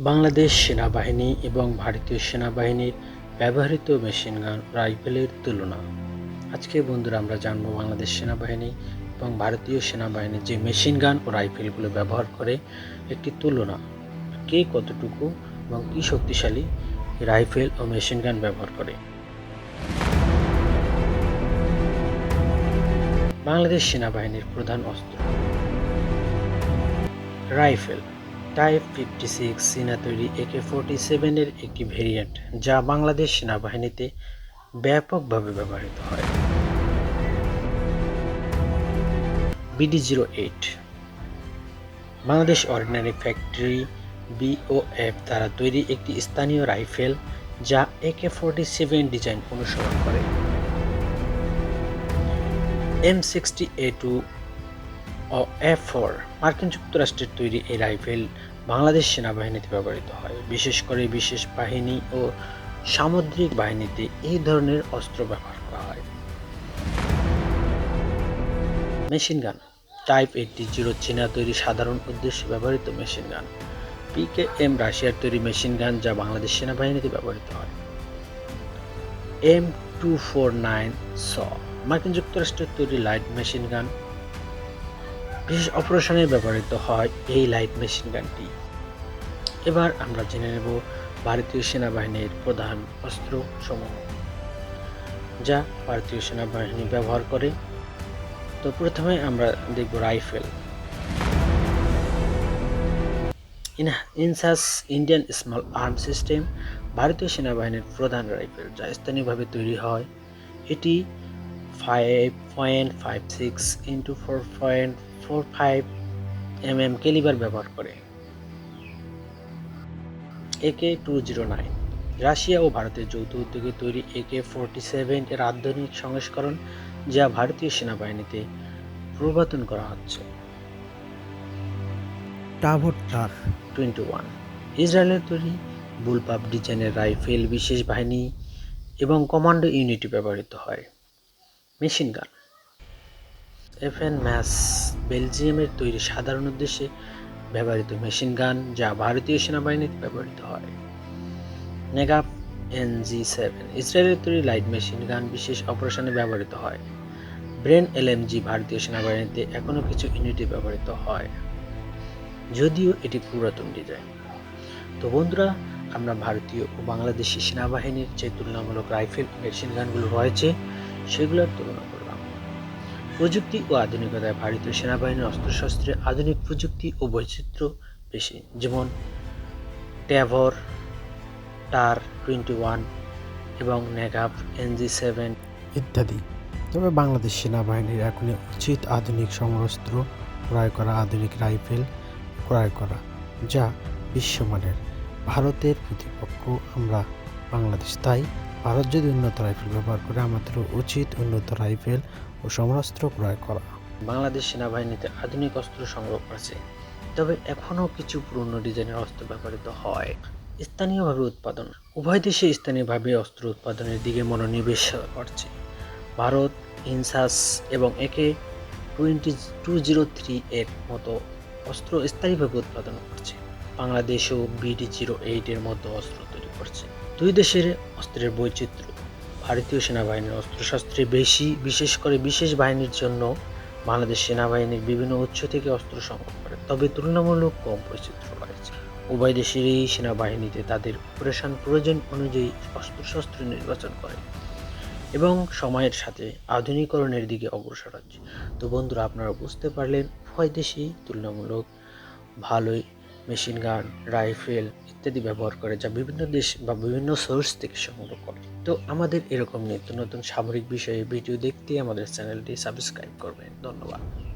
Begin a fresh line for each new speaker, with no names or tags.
বাংলাদেশ সেনাবাহিনী এবং ভারতীয় সেনাবাহিনীর ব্যবহৃত মেশিনগান রাইফেলের তুলনা। আজকে বন্ধুরা আমরা জানব বাংলাদেশ সেনাবাহিনী এবং ভারতীয় সেনাবাহিনী যে মেশিনগান ও রাইফেলগুলো ব্যবহার করে একটি তুলনা। কে কতটুকু এবং কী শক্তিশালী রাইফেল ও মেশিনগান ব্যবহার করে? বাংলাদেশ সেনাবাহিনীর প্রধান অস্ত্র। রাইফেল। টাইপ ফিফটি সিক্স চীনা তৈরি একে ফোরটি সেভেনের একটি ভেরিয়েন্ট, যা বাংলাদেশ সেনাবাহিনীতে ব্যাপকভাবে ব্যবহৃত হয়। BD zero eight, Bangladesh ordinary factory BOF দ্বারা তৈরি একটি স্থানীয় রাইফেল, যা একে ফোরটি সেভেন ডিজাইন অনুসরণ করে। এম সিক্সটি এ টু ও এফ ফোর মার্কিন যুক্তরাষ্ট্রের তৈরি এই রাইফেল বাংলাদেশ সেনাবাহিনীতে ব্যবহৃত হয়। বিশেষ করে বিশেষ বাহিনী ও সামুদ্রিক বাহিনীতে এই ধরনের অস্ত্র ব্যবহার করা হয়। Machine gun, type eighty zero চীনা তৈরি সাধারণ উদ্দেশ্যে ব্যবহৃত মেশিন গান। পিকে এম রাশিয়ার তৈরি মেশিন গান যা বাংলাদেশ সেনাবাহিনীতে ব্যবহৃত হয়। এম টু ফোর নাইন স, মার্কিন যুক্তরাষ্ট্রের তৈরি লাইট মেশিন গান। বিশেষ অপারেশনে ব্যবহৃত হয় এই লাইট মেশিন গানটি। এবার আমরা জেনে নেব ভারতীয় সেনাবাহিনীর প্রধান অস্ত্র সমূহ যা ভারতীয় সেনাবাহিনী ব্যবহার করে। তো প্রথমে আমরা দেখব rifle. INSAS Indian small arm system ভারতীয় সেনাবাহিনীর প্রধান রাইফেল, যা স্থানীয়ভাবে তৈরি হয়। এটি five point five six into four point four five M M calibre ব্যবহার করে। AK two zero nine Russia ও ভারতের যৌথ উদ্যোগে তৈরি একে ফোরটি সেভেন এর আধুনিক সংস্করণ যা ভারতীয় সেনাবাহিনীতে প্রবর্তন করা হচ্ছে। টোয়েন্টি ওয়ান ইসরায়েলের তৈরি বুলপাপ ডিজাইনের রাইফেল বিশেষ বাহিনী এবং কমান্ডো ইউনিটে ব্যবহৃত হয়। মেশিন গান এফএন ম্যাস বেলজিয়ামের তৈরি সাধারণ উদ্দেশ্যে ব্যবহৃত মেশিন গান যা ভারতীয় সেনাবাহিনীতে ব্যবহৃত হয়। নেগাপ এনজি সেভেন, ইসরায়েলের তৈরি লাইট মেশিন গান বিশেষ অপারেশনে ব্যবহৃত হয়। ব্রেন এলএমজি ভারতীয় সেনাবাহিনীতে এখনও কিছু ইউনিটে ব্যবহৃত হয়। যদিও এটি পুরাতন ডিজাইন। তো বন্ধুরা, আমরা ভারতীয় ও বাংলাদেশি সেনাবাহিনীর যে তুলনামূলক রাইফেল মেশিন গানগুলো রয়েছে, সেগুলোর তুলনা প্রযুক্তি ও আধুনিকতায় ভারতীয় সেনাবাহিনীর অস্ত্রশস্ত্রে আধুনিক প্রযুক্তি ও বৈচিত্র্য বেশি। যেমন ট্যাভর, টার টোয়েন্টি ওয়ান এবং নেগাভ এনজি সেভেন।
ইত্যাদি। তবে বাংলাদেশ সেনাবাহিনীর এখন উচিত আধুনিক সমরাস্ত্র ক্রয় করা, আধুনিক রাইফেল ক্রয় করা, যা বিশ্বমানের ভারতের প্রতিপক্ষ। আমরা বাংলাদেশ তাই ভারত যদি উন্নত রাইফেল ব্যবহার করে, আমাদের উচিত উন্নত রাইফেল ও সমরাস্ত্র ক্রয় করা।
বাংলাদেশ সেনাবাহিনীতে আধুনিক অস্ত্র সংগ্রহ করেছে, তবে এখনও কিছু পুরনো ডিজাইনের অস্ত্র ব্যবহৃত হয়। স্থানীয়ভাবে উৎপাদন, উভয় দেশে স্থানীয়ভাবে অস্ত্র উৎপাদনের দিকে মনোনিবেশ করছে। ভারত, ইনসাস এবং একে টোয়েন্টি টু জিরো থ্রি এর মতো অস্ত্র স্থায়ীভাবে উৎপাদন করছে। বাংলাদেশও বিডি জিরো এইটের মতো অস্ত্র তৈরি করছে। দুই দেশের অস্ত্রের বৈচিত্র্য। ভারতীয় সেনাবাহিনীর অস্ত্রশস্ত্রে বেশি, বিশেষ করে বিশেষ বাহিনীর জন্য বাংলাদেশ সেনাবাহিনীর বিভিন্ন উৎস থেকে অস্ত্র সংগ্রহ করে, তবে তুলনামূলক কম বৈচিত্র্য রয়েছে। উভয় দেশেরই সেনাবাহিনীতে তাদের অপারেশন প্রয়োজন অনুযায়ী অস্ত্রশস্ত্র নির্বাচন করে এবং সময়ের সাথে আধুনিকরণের দিকে অগ্রসর হচ্ছে। তো বন্ধুরা, আপনারা বুঝতে পারলেন উভয় দেশেই তুলনামূলক ভালোই মেশিন গান, রাইফেল ইত্যাদি ব্যবহার করে যা বিভিন্ন দেশ বা বিভিন্ন সোর্স থেকে সংগ্রহ করে। তো আমাদের এরকম নিত্য নতুন সামরিক বিষয়ে ভিডিও দেখতে আমাদের চ্যানেলটি সাবস্ক্রাইব করবেন। ধন্যবাদ।